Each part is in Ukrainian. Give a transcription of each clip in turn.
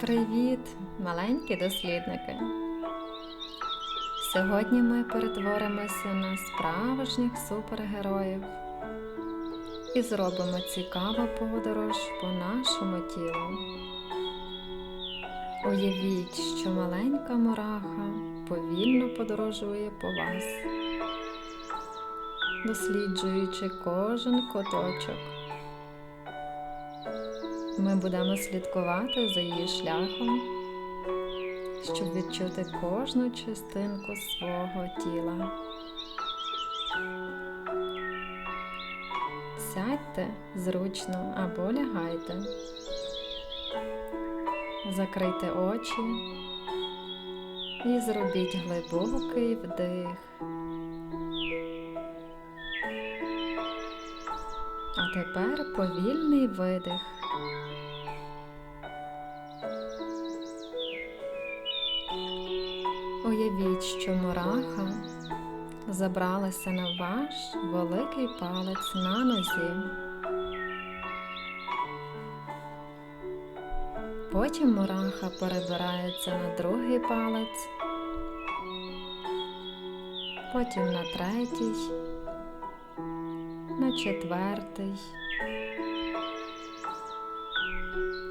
Привіт, маленькі дослідники! Сьогодні ми перетворимося на справжніх супергероїв і зробимо цікаву подорож по нашому тілу. Уявіть, що маленька мураха повільно подорожує по вас, досліджуючи кожен куточок. Ми будемо слідкувати за її шляхом, щоб відчути кожну частинку свого тіла. Сядьте зручно або лягайте, закрийте очі і зробіть глибокий вдих. Тепер повільний видих. Уявіть, що мураха забралася на ваш великий палець на нозі. Потім мураха перебирається на другий палець, потім на третій, на четвертий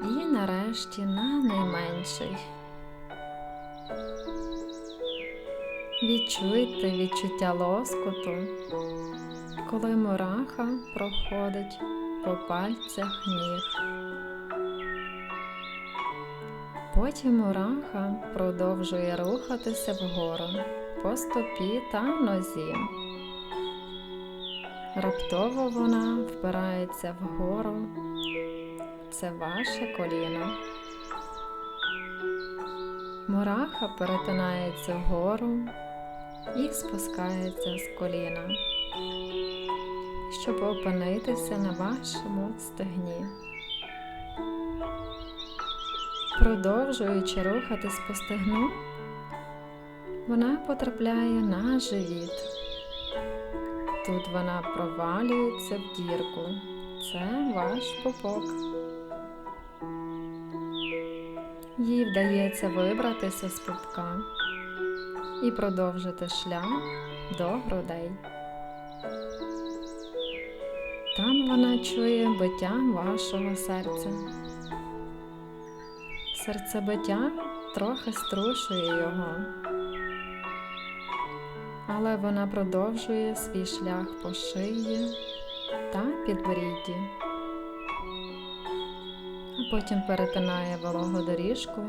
і нарешті на найменший. Відчуйте відчуття лоскоту, коли мураха проходить по пальцях ніг. Потім мураха продовжує рухатися вгору по стопі та нозі. Раптово вона впирається вгору. Це ваше коліно. Мураха перетинається вгору і спускається з коліна, щоб опинитися на вашому стегні. Продовжуючи рухатись по стегну, вона потрапляє на живіт. Тут вона провалюється в дірку. Це ваш попок. Їй вдається вибратися з пупка і продовжити шлях до грудей. Там вона чує биття вашого серця. Серцебиття трохи струшує його, але вона продовжує свій шлях по шиї та підборідді, а потім перетинає вологу доріжку.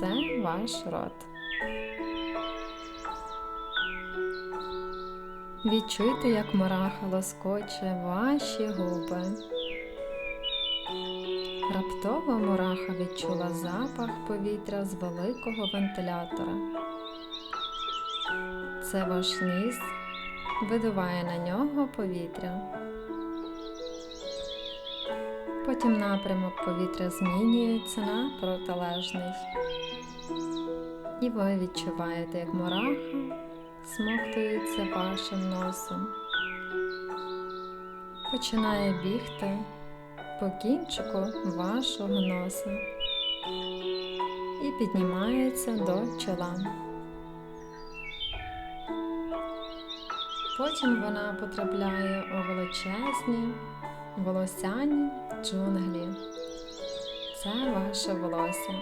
Це ваш рот. Відчуйте, як мураха лоскоче ваші губи. Раптово мураха відчула запах повітря з великого вентилятора. Це ваш ніс видуває на нього повітря. Потім напрямок повітря змінюється на протилежний. І ви відчуваєте, як мураха смоктується вашим носом. Починає бігти по кінчику вашого носа і піднімається до чола. Потім вона потрапляє у величезні волосяні джунглі. Це ваше волосся.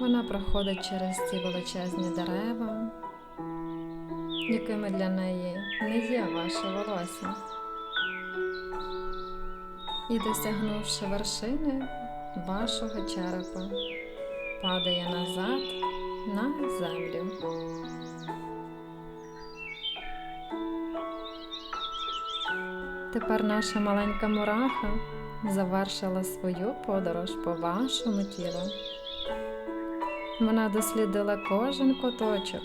Вона проходить через ці величезні дерева, якими для неї не є ваше волосся. І досягнувши вершини вашого черепа, падає назад на землю. Тепер наша маленька мураха завершила свою подорож по вашому тілу. Вона дослідила кожен куточок.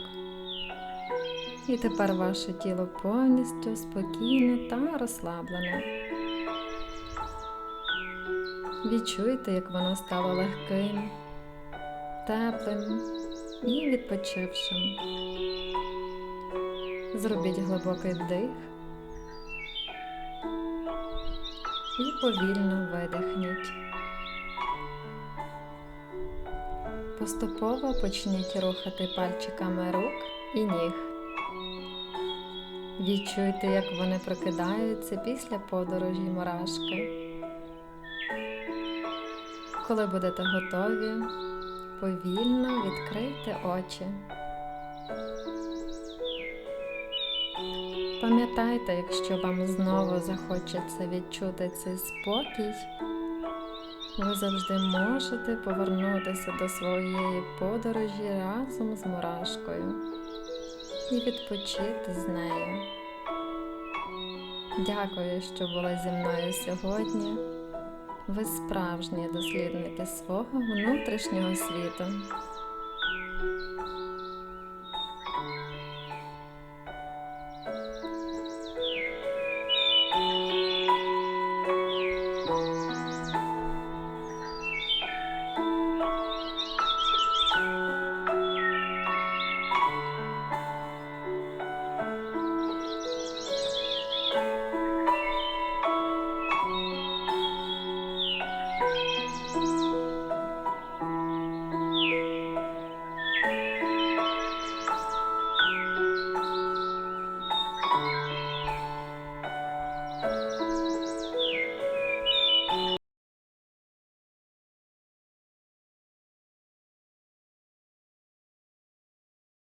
І тепер ваше тіло повністю спокійне та розслаблене. Відчуйте, як воно стало легким, теплим і відпочившим. Зробіть глибокий вдих і повільно видихніть. Поступово почніть рухати пальчиками рук і ніг. Відчуйте, як вони прокидаються після подорожі мурашки. Коли будете готові, повільно відкрийте очі. Пам'ятайте, якщо вам знову захочеться відчути цей спокій, ви завжди можете повернутися до своєї подорожі разом з мурашкою і відпочити з нею. Дякую, що були зі мною сьогодні. Ви справжні дослідники свого внутрішнього світу.